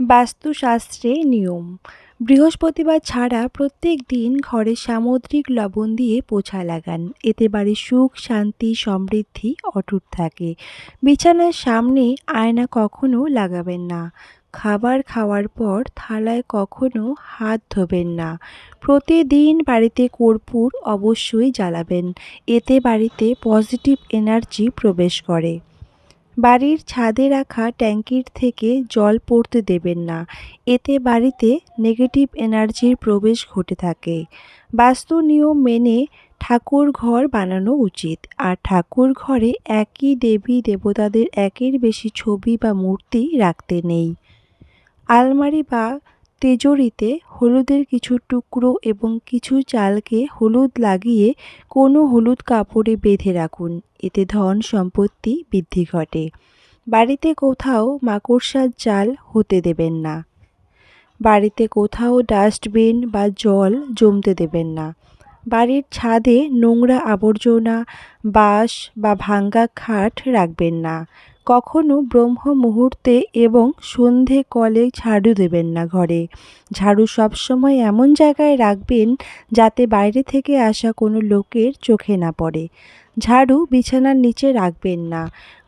বাস্তুশাস্ত্রে নিয়ম। বৃহস্পতিবার ছাড়া প্রত্যেক দিন ঘরে সামুদ্রিক লবণ দিয়ে পোছা লাগান। এতে বাড়ির সুখ, শান্তি, সমৃদ্ধি অটুট থাকে। বিছানার সামনে আয়না কখনো লাগাবেন না। খাবার খাওয়ার পর থালায় কখনো হাত ধোবেন না। প্রতিদিন বাড়িতে কর্পূর অবশ্যই জ্বালাবেন। এতে বাড়িতে পজিটিভ এনার্জি প্রবেশ করে। বাড়ির ছাদে রাখা ট্যাঙ্কির থেকে জল পড়তে দেবেন না। এতে বাড়িতে নেগেটিভ এনার্জির প্রবেশ ঘটে থাকে। বাস্তু নিয়ম মেনে ঠাকুর ঘর বানানো উচিত। আর ঠাকুর ঘরে একই দেবী দেবতাদের একের বেশি ছবি বা মূর্তি রাখতে নেই। আলমারি বা তেজরিতে হলুদের কিছু টুকরো এবং কিছু চালকে হলুদ লাগিয়ে কোনো হলুদ কাপড়ে বেঁধে রাখুন। এতে ধন সম্পত্তি বৃদ্ধি ঘটে। বাড়িতে কোথাও মাকড়সার জাল হতে দেবেন না। বাড়িতে কোথাও ডাস্টবিন বা জল জমতে দেবেন না। বাড়ির ছাদে নোংরা আবর্জনা, বাঁশ বা ভাঙ্গা খাট রাখবেন না। কখনো ব্রহ্ম মুহূর্তে এবং সন্ধে কলে ঝাড়ু দেবেন না ঘরে। ঝাড়ু সবসময় এমন জায়গায় রাখবেন যাতে বাইরে থেকে আসা কোনো লোকের চোখে না পড়ে। ঝাড়ু বিছানার নিচে রাখবেন না।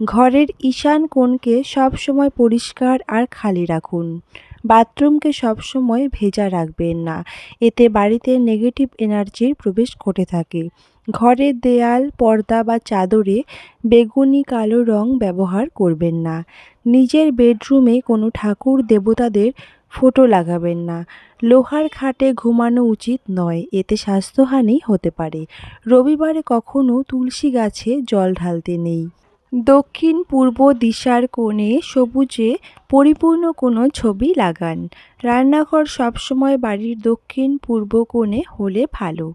ঘরের ঈশান কোণকে সবসময় পরিষ্কার আর খালি রাখুন। বাথরুমকে সবসময় ভেজা রাখবেন না। এতে বাড়িতে নেগেটিভ এনার্জির প্রবেশ ঘটে থাকে। ঘরের দেয়াল, পর্দা বা চাদরে বেগুনি, কালো রং ব্যবহার করবেন না। নিজের বেডরুমে কোনো ঠাকুর, দেবতাদের ফটো লাগাবেন না। লোহার খাটে ঘুমানো উচিত নয়, এতে স্বাস্থ্যহানি হতে পারে। রবিবারে কখনো তুলসী গাছে জল ঢালতে নেই। দক্ষিণ পূর্ব দিশার কোণে সবুজে পরিপূর্ণ কোনো ছবি লাগান। রান্নাঘর সবসময় বাড়ির দক্ষিণ পূর্ব কোণে হলে ভালো।